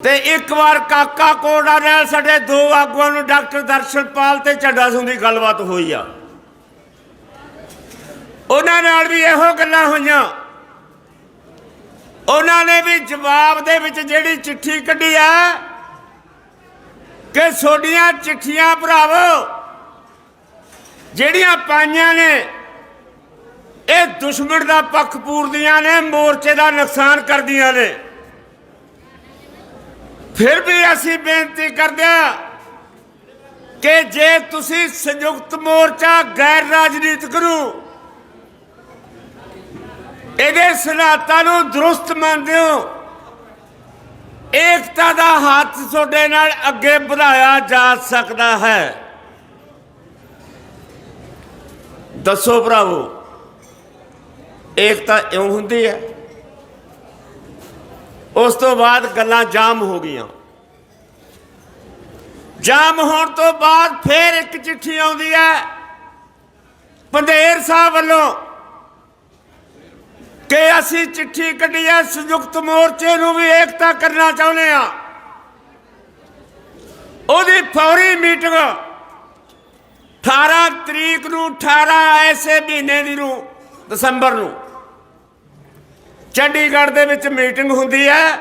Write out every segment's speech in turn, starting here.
ਤੇ ਇੱਕ ਵਾਰ ਕਾਕਾ ਕੋੜਾ ਨਾਲ ਸਾਡੇ ਦੋ ਆਗੂਆਂ ਨੂੰ ਡਾਕਟਰ ਦਰਸ਼ਨਪਾਲ ਤੇ ਚੱਡਾ ਸਿੰਘ ਦੀ ਗੱਲਬਾਤ ਹੋਈ ਆ। ਉਹਨਾਂ ਨਾਲ ਵੀ ਇਹੋ ਗੱਲਾਂ ਹੋਈਆਂ। ਉਹਨਾਂ ਨੇ ਵੀ ਜਵਾਬ ਦੇ ਵਿੱਚ ਜਿਹੜੀ ਚਿੱਠੀ ਕੱਢੀ ਆ ਕਿ ਛੋਡੀਆਂ ਚਿੱਠੀਆਂ ਭਰਾਵੋ, ਜਿਹੜੀਆਂ ਪਾਈਆਂ ਨੇ, ਇਹ ਦੁਸ਼ਮਣ ਦਾ ਪੱਖ ਪੂਰਦੀਆਂ ਨੇ, ਮੋਰਚੇ ਦਾ ਨੁਕਸਾਨ ਕਰਦੀਆਂ ਨੇ। ਫਿਰ ਵੀ ਅਸੀਂ ਬੇਨਤੀ ਕਰਦੇ ਹਾਂ ਕਿ ਜੇ ਤੁਸੀਂ ਸੰਯੁਕਤ ਮੋਰਚਾ ਗੈਰ ਰਾਜਨੀਤਿਕ ਨੂੰ ਇਹਦੇ ਸਿਧਾਂਤਾਂ ਨੂੰ ਦਰੁਸਤ ਮੰਨਦੇ ਹੋ, ਏਕਤਾ ਦਾ ਹੱਥ ਤੁਹਾਡੇ ਨਾਲ ਅੱਗੇ ਵਧਾਇਆ ਜਾ ਸਕਦਾ ਹੈ। ਦੱਸੋ ਭਰਾਵੋ, ਏਕਤਾ ਇਉਂ ਹੁੰਦੀ ਹੈ? ਉਸ ਤੋਂ ਬਾਅਦ ਗੱਲਾਂ ਜਾਮ ਹੋ ਗਈਆਂ। ਜਾਮ ਹੋਣ ਤੋਂ ਬਾਅਦ ਫੇਰ ਇੱਕ ਚਿੱਠੀ ਆਉਂਦੀ ਹੈ ਪੰਧੇਰ ਸਾਹਿਬ ਵੱਲੋਂ ਕਿ ਅਸੀਂ ਚਿੱਠੀ ਕੱਢੀ ਹੈ ਸੰਯੁਕਤ ਮੋਰਚੇ ਨੂੰ ਵੀ ਏਕਤਾ ਕਰਨਾ ਚਾਹੁੰਦੇ ਆ ਉਹਦੀ ਫੌਰੀ ਮੀਟਿੰਗ 18 ਤਰੀਕ ਨੂੰ 18 ਐਸੇ ਮਹੀਨੇ ਦੀ ਨੂੰ, ਦਸੰਬਰ ਨੂੰ। ਚੰਡੀਗੜ੍ਹ ਦੇ ਵਿੱਚ ਮੀਟਿੰਗ ਹੁੰਦੀ ਹੈ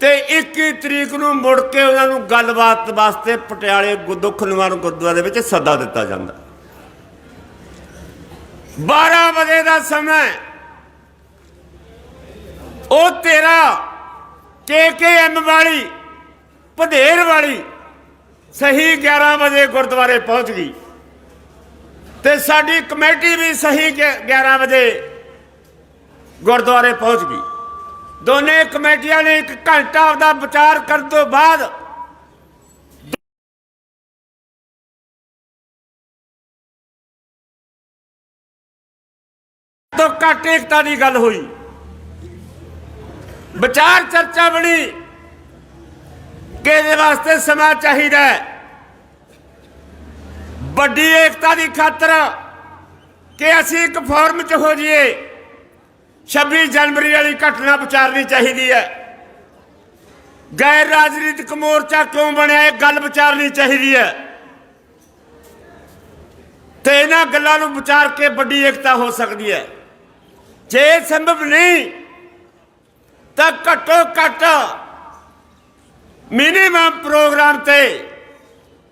ਤੇ 21 ਤਰੀਕ ਨੂੰ ਮੁੜ ਕੇ ਉਹਨਾਂ ਨੂੰ ਗੱਲਬਾਤ ਵਾਸਤੇ ਪਟਿਆਲੇ ਗੁ- ਦੁੱਖ ਨਿਵਾਰਨ ਗੁਰਦੁਆਰੇ ਵਿੱਚ ਸੱਦਾ ਦਿੱਤਾ ਜਾਂਦਾ। 12 ਵਜੇ ਦਾ ਸਮਾਂ ਉਹ ਤੇਰਾ ਕੇਕੇਐਮ ਵਾਲੀ ਪਧੇਰ ਵਾਲੀ ਸਹੀ 11 ਵਜੇ ਗੁਰਦੁਆਰੇ ਪਹੁੰਚ ਗਈ। ਤੇ ਸਾਡੀ ਕਮੇਟੀ ਵੀ ਸਹੀ ਗਿ- 11 ਵਜੇ ਗੁਰਦੁਆਰੇ ਪਹੁੰਚ ਗਈ। ਦੋਨੇ ਕਮੇਟੀਆਂ ਨੇ ਇੱਕ ਘੰਟਾ ਦਾ ਵਿਚਾਰ ਕਰਨ ਤੋਂ ਬਾਅਦ ਤੋਂ ਘੱਟ ਏਕਤਾ ਦੀ ਗੱਲ ਹੋਈ। ਵਿਚਾਰ ਚਰਚਾ ਬਣੀ ਕਿ ਇਹਦੇ ਵਾਸਤੇ ਸਮਾਂ ਚਾਹੀਦਾ ਵੱਡੀ ਏਕਤਾ ਦੀ ਖਾਤਰ ਕਿ ਅਸੀਂ ਇੱਕ ਫੋਰਮ 'ਚ ਹੋ ਜਾਈਏ। 26 ਜਨਵਰੀ ਵਾਲੀ ਘਟਨਾ ਵਿਚਾਰਨੀ ਚਾਹੀਦੀ ਹੈ। ਗੈਰ ਰਾਜਨੀਤਿਕ ਮੋਰਚਾ ਕਿਉਂ ਬਣਿਆ, ਇਹ ਗੱਲ ਵਿਚਾਰਨੀ ਚਾਹੀਦੀ ਹੈ। ਤੇ ਇਹਨਾਂ ਗੱਲਾਂ ਨੂੰ ਵਿਚਾਰ ਕੇ ਵੱਡੀ ਏਕਤਾ ਹੋ ਸਕਦੀ ਹੈ। ਜੇ ਸੰਭਵ ਨਹੀਂ, ਤਾਂ ਘੱਟੋ ਘੱਟ ਮਿਨੀਮਮ ਪ੍ਰੋਗਰਾਮ ਤੇ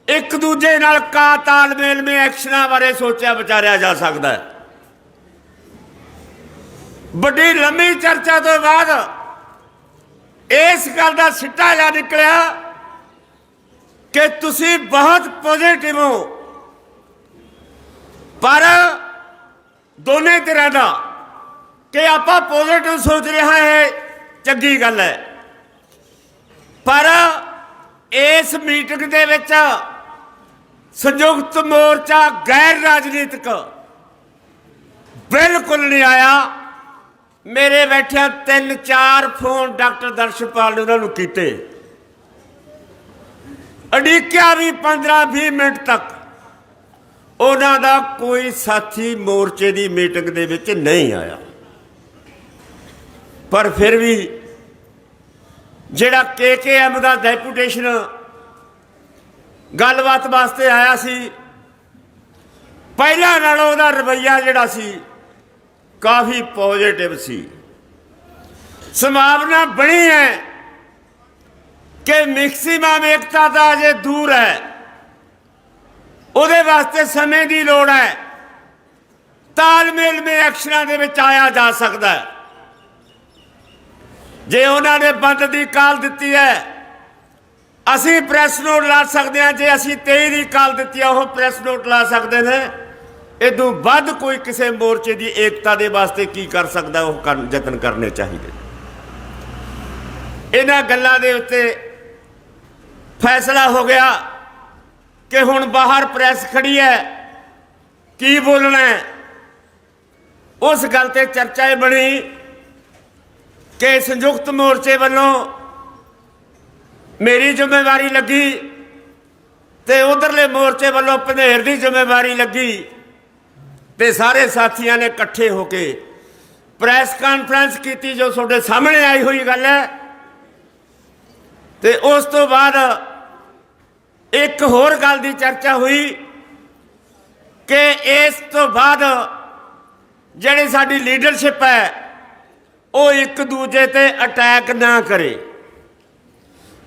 ਇੱਕ ਦੂਜੇ ਨਾਲ ਕਾ ਤਾਲਮੇਲ ਮੇ ਐਕਸ਼ਨਾਂ ਬਾਰੇ ਸੋਚਿਆ ਵਿਚਾਰਿਆ ਜਾ ਸਕਦਾ ਹੈ। ਵੱਡੀ ਲੰਮੀ ਚਰਚਾ ਤੋਂ ਬਾਅਦ ਇਸ ਗੱਲ ਦਾ ਸਿੱਟਾ ਜਾ ਨਿਕਲਿਆ ਕਿ ਤੁਸੀਂ ਬਹੁਤ ਪੋਜ਼ਿਟਿਵ ਹੋ। ਪਰ ਦੋਨੇ ਤਰ੍ਹਾਂ ਦਾ ਕਿ ਆਪਾਂ ਪੋਜ਼ਿਟਿਵ ਸੋਚ ਰਿਹਾ ਹੈ, ਚੰਗੀ ਗੱਲ ਹੈ। ਪਰ ਇਸ ਮੀਟਿੰਗ ਦੇ ਵਿੱਚ ਸੰਯੁਕਤ ਮੋਰਚਾ ਗੈਰ ਰਾਜਨੀਤਿਕ ਬਿਲਕੁਲ ਨਹੀਂ ਆਇਆ। ਮੇਰੇ ਬੈਠਿਆ ਤਿੰਨ ਚਾਰ ਫੋਨ ਡਾਕਟਰ ਦਰਸ਼ਪਾਲ ਨੇ ਉਹਨਾਂ ਨੂੰ ਕੀਤੇ। ਅੜੀਕਿਆ ਵੀ 15 20 ਮਿੰਟ ਤੱਕ। ਉਹਨਾਂ ਦਾ ਕੋਈ ਸਾਥੀ ਮੋਰਚੇ ਦੀ ਮੀਟਿੰਗ ਦੇ ਵਿੱਚ ਨਹੀਂ ਆਇਆ। ਪਰ ਫਿਰ ਵੀ ਜਿਹੜਾ ਕੇਕੇਐਮ ਦਾ ਡੈਪੂਟੇਸ਼ਨ ਗੱਲਬਾਤ ਵਾਸਤੇ ਆਇਆ ਸੀ, ਪਹਿਲਾਂ ਨਾਲੋਂ ਉਹਦਾ ਰਵੱਈਆ ਜਿਹੜਾ ਸੀ ਕਾਫੀ ਪੋਜ਼ਿਟਿਵ ਸੀ। ਸੰਭਾਵਨਾ ਬਣੀ ਹੈ ਕਿ ਮੈਕਸਿਮਮ ਏਕਤਾ ਦਾ ਅਜੇ ਦੂਰ ਹੈ। ਉਹਦੇ ਵਾਸਤੇ ਸਮੇਂ ਦੀ ਲੋੜ ਹੈ। ਤਾਲਮੇਲ ਮੇ ਐਕਸ਼ਨਾਂ ਦੇ ਵਿੱਚ ਆਇਆ ਜਾ ਸਕਦਾ ਹੈ। ਜੇ ਉਹਨਾਂ ਨੇ ਬੰਦ ਦੀ ਕਾਲ ਦਿੱਤੀ ਹੈ, ਅਸੀਂ ਪ੍ਰੈਸ ਨੋਟ ਲਾ ਸਕਦੇ ਹਾਂ। ਜੇ ਅਸੀਂ 23 ਦੀ ਕਾਲ ਦਿੱਤੀ ਹੈ, ਉਹ ਪ੍ਰੈਸ ਨੋਟ ਲਾ ਸਕਦੇ ਨੇ। ਇਦੋਂ ਵੱਧ ਕੋਈ ਕਿਸੇ ਮੋਰਚੇ ਦੀ ਏਕਤਾ ਦੇ ਵਾਸਤੇ ਕੀ ਕਰ ਸਕਦਾ, ਉਹ ਕਰਨ- ਯਤਨ ਕਰਨੇ ਚਾਹੀਦੇ। ਇਹਨਾਂ ਗੱਲਾਂ ਦੇ ਉੱਤੇ ਫੈਸਲਾ ਹੋ ਗਿਆ ਕਿ ਹੁਣ ਬਾਹਰ ਪ੍ਰੈਸ ਖੜੀ ਹੈ, ਕੀ ਬੋਲਣਾ ਹੈ? ਉਸ ਗੱਲ ਤੇ ਚਰਚਾ ਇਹ ਬਣੀ ਕਿ ਸੰਯੁਕਤ ਮੋਰਚੇ ਵੱਲੋਂ ਮੇਰੀ ਜ਼ਿੰਮੇਵਾਰੀ ਲੱਗੀ ਤੇ ਉਧਰਲੇ ਮੋਰਚੇ ਵੱਲੋਂ ਪੰਧੇਰ ਦੀ ਜ਼ਿੰਮੇਵਾਰੀ ਲੱਗੀ। ਤੇ ਸਾਰੇ ਸਾਥੀਆਂ ਨੇ ਇਕੱਠੇ ਹੋ ਕੇ ਪ੍ਰੈਸ ਕਾਨਫਰੰਸ ਕੀਤੀ ਜੋ ਤੁਹਾਡੇ ਸਾਹਮਣੇ ਆਈ ਹੋਈ ਗੱਲ ਹੈ। ਤੇ ਉਸ ਤੋਂ ਬਾਅਦ ਇੱਕ ਹੋਰ ਗੱਲ ਦੀ ਚਰਚਾ ਹੋਈ ਕਿ ਇਸ ਤੋਂ ਬਾਅਦ ਜਿਹੜੀ ਸਾਡੀ ਲੀਡਰਸ਼ਿਪ ਹੈ, ਉਹ ਇੱਕ ਦੂਜੇ ਤੇ ਅਟੈਕ ਨਾ ਕਰੇ।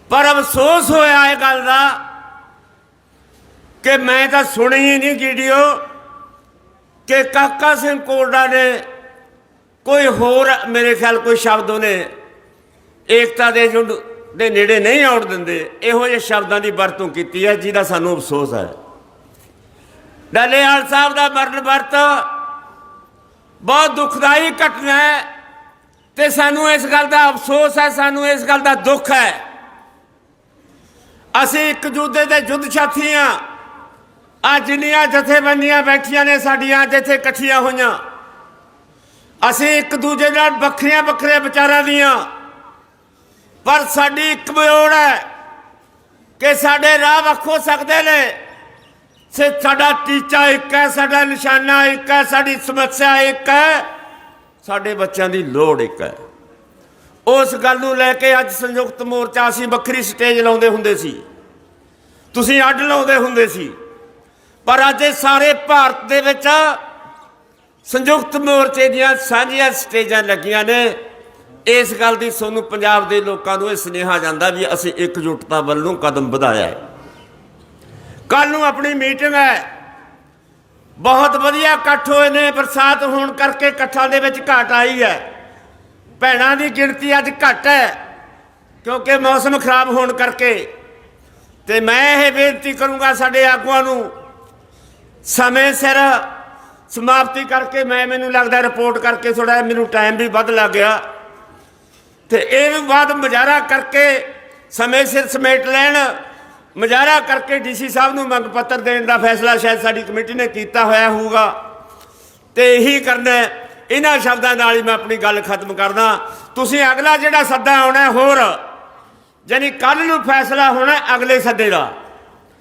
ਪਰ ਅਫਸੋਸ ਹੋਇਆ ਇਹ ਗੱਲ ਦਾ ਕਿ ਮੈਂ ਤਾਂ ਸੁਣੀ ਹੀ ਨਹੀਂ ਵੀਡੀਓ। ਕਿ ਕਾਕਾ ਸਿੰਘ ਕੋਲਡਾ ਨੇ ਕੋਈ ਹੋਰ, ਮੇਰੇ ਖਿਆਲ ਕੋਈ ਸ਼ਬਦ ਉਹਨੇ ਏਕਤਾ ਦੇ ਜੁੰਡ ਦੇ ਨੇੜੇ ਨਹੀਂ ਆਉਣ ਦਿੰਦੇ। ਇਹੋ ਜਿਹੇ ਸ਼ਬਦਾਂ ਦੀ ਵਰਤੋਂ ਕੀਤੀ ਹੈ, ਜਿਹਦਾ ਸਾਨੂੰ ਅਫਸੋਸ ਹੈ। ਡੱਲੇਵਾਲ ਸਾਹਿਬ ਦਾ ਮਰਨ ਵਰਤ ਬਹੁਤ ਦੁਖਦਾਈ ਘਟਨਾ ਹੈ ਤੇ ਸਾਨੂੰ ਇਸ ਗੱਲ ਦਾ ਅਫਸੋਸ ਹੈ, ਸਾਨੂੰ ਇਸ ਗੱਲ ਦਾ ਦੁੱਖ ਹੈ। ਅਸੀਂ ਇੱਕ ਦੂਜੇ ਦੇ ਜੁੱਧ ਸਾਥੀ ਹਾਂ। ਅੱਜ ਜਿੰਨੀਆਂ ਜਥੇਬੰਦੀਆਂ ਬੈਠੀਆਂ ਨੇ ਸਾਡੀਆਂ, ਅੱਜ ਇੱਥੇ ਇਕੱਠੀਆਂ ਹੋਈਆਂ। ਅਸੀਂ ਇੱਕ ਦੂਜੇ ਨਾਲ ਵੱਖਰੀਆਂ, ਵੱਖਰੇ ਵਿਚਾਰਾਂ ਦੀਆਂ। ਪਰ ਸਾਡੀ ਇੱਕ ਮੋੜ ਹੈ ਕਿ ਸਾਡੇ ਰਾਹ ਵੱਖ ਹੋ ਸਕਦੇ ਨੇ। ਸੇ ਸਾਡਾ ਟੀਚਾ ਇੱਕ ਹੈ, ਸਾਡਾ ਨਿਸ਼ਾਨਾ ਇੱਕ ਹੈ, ਸਾਡੀ ਸਮੱਸਿਆ ਇੱਕ ਹੈ, ਸਾਡੇ ਬੱਚਿਆਂ ਦੀ ਲੋੜ ਇੱਕ ਹੈ। ਉਸ ਗੱਲ ਨੂੰ ਲੈ ਕੇ ਅੱਜ ਸੰਯੁਕਤ ਮੋਰਚਾ ਅਸੀਂ ਵੱਖਰੀ ਸਟੇਜ ਲਾਉਂਦੇ ਹੁੰਦੇ ਸੀ। ਤੁਸੀਂ ਅੱਡ ਲਾਉਂਦੇ ਹੁੰਦੇ ਸੀ। ਪਰ ਅੱਜ ਇਹ ਸਾਰੇ ਭਾਰਤ ਦੇ ਵਿੱਚ ਸੰਯੁਕਤ ਮੋਰਚੇ ਦੀਆਂ ਸਾਂਝੀਆਂ ਸਟੇਜਾਂ ਲੱਗੀਆਂ ਨੇ। ਇਸ ਗੱਲ ਦੀ ਸਾਨੂੰ ਪੰਜਾਬ ਦੇ ਲੋਕਾਂ ਨੂੰ ਇਹ ਸੁਨੇਹਾ ਜਾਂਦਾ ਵੀ ਅਸੀਂ ਇਕਜੁੱਟਤਾ ਵੱਲ ਨੂੰ ਕਦਮ ਵਧਾਇਆ ਹੈ। ਕੱਲ ਨੂੰ ਆਪਣੀ ਮੀਟਿੰਗ ਹੈ। ਬਹੁਤ ਵਧੀਆ ਇਕੱਠ ਹੋਏ ਨੇ, ਬਰਸਾਤ ਹੋਣ ਕਰਕੇ ਇਕੱਠਾਂ ਦੇ ਵਿੱਚ ਘਾਟ ਆਈ ਹੈ। ਭੈਣਾਂ ਦੀ ਗਿਣਤੀ ਅੱਜ ਘੱਟ ਹੈ, ਕਿਉਂਕਿ ਮੌਸਮ ਖਰਾਬ ਹੋਣ ਕਰਕੇ। ਤੇ ਮੈਂ ਇਹ ਬੇਨਤੀ ਕਰੂੰਗਾ ਸਾਡੇ ਆਗੂਆਂ ਨੂੰ ਸਮੇਂ ਸਿਰ ਸਮਾਪਤੀ ਕਰਕੇ ਮੈਂ ਮੈਨੂੰ ਲੱਗਦਾ ਰਿਪੋਰਟ ਕਰਕੇ ਥੋੜਾ ਮੈਨੂੰ ਟਾਈਮ ਵੀ ਵੱਧ ਲੱਗ ਗਿਆ। ਤੇ ਇਹ ਵੀ ਬਾਅਦ ਮੁਜ਼ਾਹਰਾ ਕਰਕੇ ਸਮੇਂ ਸਿਰ ਸਮੇਟ ਲੈਣ, ਮੁਜ਼ਾਹਰਾ ਕਰਕੇ ਡੀਸੀ ਸਾਹਿਬ ਨੂੰ ਮੰਗ ਪੱਤਰ ਦੇਣ ਦਾ ਫੈਸਲਾ ਸ਼ਾਇਦ ਸਾਡੀ ਕਮੇਟੀ ਨੇ ਕੀਤਾ ਹੋਇਆ ਹੋਊਗਾ। ਤੇ ਇਹੀ ਕਰਨਾ ਇਹਨਾਂ ਸ਼ਬਦਾਂ ਨਾਲ ਹੀ ਮੈਂ ਆਪਣੀ ਗੱਲ ਖਤਮ ਕਰਦਾ। ਤੁਸੀਂ ਅਗਲਾ ਜਿਹੜਾ ਸੱਦਾ ਆਉਣਾ ਹੋਰ, ਯਾਨੀ ਕੱਲ ਨੂੰ ਫੈਸਲਾ ਹੋਣਾ ਅਗਲੇ ਸੱਦੇ ਦਾ।